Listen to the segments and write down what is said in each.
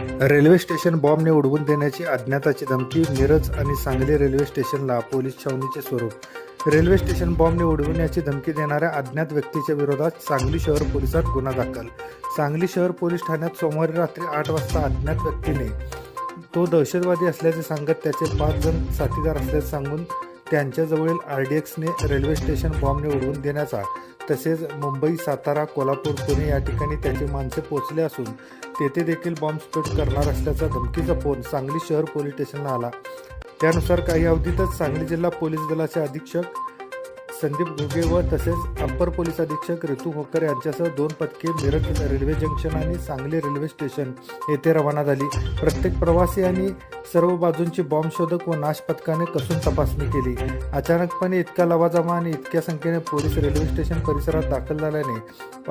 Railway station बॉम्बने उडवून देण्याची अज्ञाताची धमकी मिरज आणि सांगली रेल्वे स्टेशनला पोलीस छावणीचे स्वरूप. रेल्वे स्टेशन बॉम्बने उडवण्याची धमकी देणाऱ्या अज्ञात व्यक्तीच्या विरोधात सांगली शहर पोलिसात गुन्हा दाखल. सांगली शहर पोलीस ठाण्यात सोमवारी रात्री आठ वाजता अज्ञात व्यक्तीने तो दहशतवादी असल्याचे सांगत त्याचे पाच जण साथीदार असल्याचे सांगून त्यांच्याजवळील आर डी एक्सने रेल्वे स्टेशन बॉम्बने उडवून देण्याचा तसेच मुंबई सातारा कोल्हापूर पुणे या ठिकाणी त्याचे माणसे पोचले असून तेथे देखील बॉम्बस्फोट करणार असल्याचा धमकीचा फोन सांगली शहर पोलीस स्टेशनला आला. त्यानुसार काही अवधीतच सांगली जिल्हा पोलीस दलाचे अधीक्षक संदीप घुगे व तसेच अप्पर पोलीस अधीक्षक ऋतू होकर यांच्यासह दोन पथके मिरज रेल्वे जंक्शन आणि सांगली रेल्वे स्टेशन येथे रवाना झाली. प्रत्येक प्रवासी आणि सर्व बाजूंची बॉम्ब शोधक व नाश पथकाने कसून तपासणी केली. अचानकपणे इतका लवाजमा आणि इतक्या संख्येने पोलीस रेल्वे स्टेशन परिसरात दाखल झाल्याने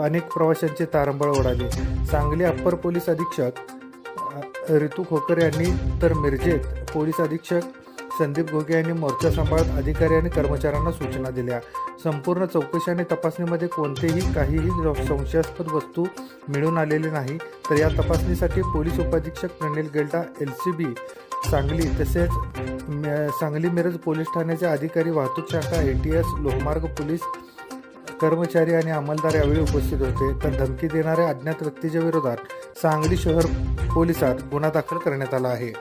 अनेक प्रवाशांचे तारंबळ उडाले. सांगली अप्पर पोलीस अधीक्षक ऋतू खोकर यांनी तर मिरजेत पोलीस अधीक्षक संदीप घोगे यांनी मोर्चा सांभाळत अधिकारी आणि कर्मचाऱ्यांना सूचना दिल्या. संपूर्ण चौकशी आणि तपासणीमध्ये कोणतेही काहीही संशयास्पद वस्तू मिळून आलेली नाही. तर या तपासणीसाठी पोलीस उपाधीक्षक Pranil Gelta L C B Sangli तसेच सांगली मिरज पोलीस ठाण्याचे अधिकारी वाहतूक शाखा ए टी एस लोहमार्ग पोलीस कर्मचारी आणि अंमलदार यावेळी उपस्थित होते. तर धमकी देणाऱ्या अज्ञात व्यक्तीच्या विरोधात सांगली शहर पोलिसात गुन्हा दाखल करण्यात आला आहे.